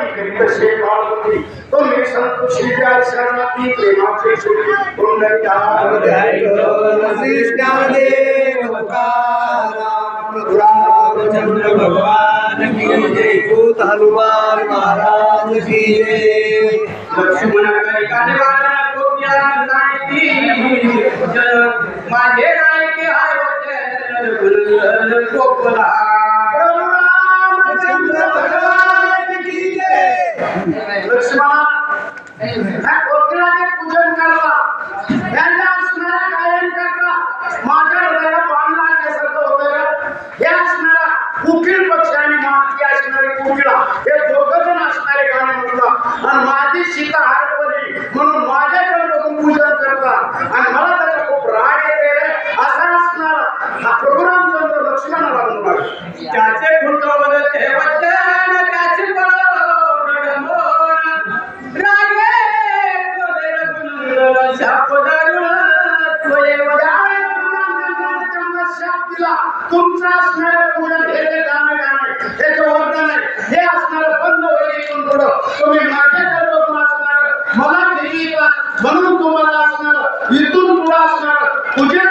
पार्वती करीत तुम्ही शरणाती प्रेमाचे श्री रामचंद्र भगवान की जय भूत हनुमान महाराज की जय लक्ष्मण माझे नायकी हाय होते कोकला लक्ष्मण ह्या पूजन करता. त्यांच्या असणारा गायन करता. माझ्या हृदयाला होतं हे असणारा कुकीळ पक्ष आणि माती असणारे कुकीळा. हे दोघं जण असणारे गाणे म्हणतात. आणि माझी सीता हरपली म्हणून माझ्याकडे बघून पूजन करतात. आणि मला त्याचा खूप राग येते असा असणारा हा लक्ष्मणाला म्हणून त्याचे फुलकवल शाप तुमचा असणाऱ्या असणारं हे जे गाणं गाणं हे जे आहे. हे असणारं बंद होईल इथून पुढं. तुम्ही माझ्याकडे बघून असणारं. मला ठेवी म्हणून तुम्हाला असणार. इथून पुढं असणार. पूजन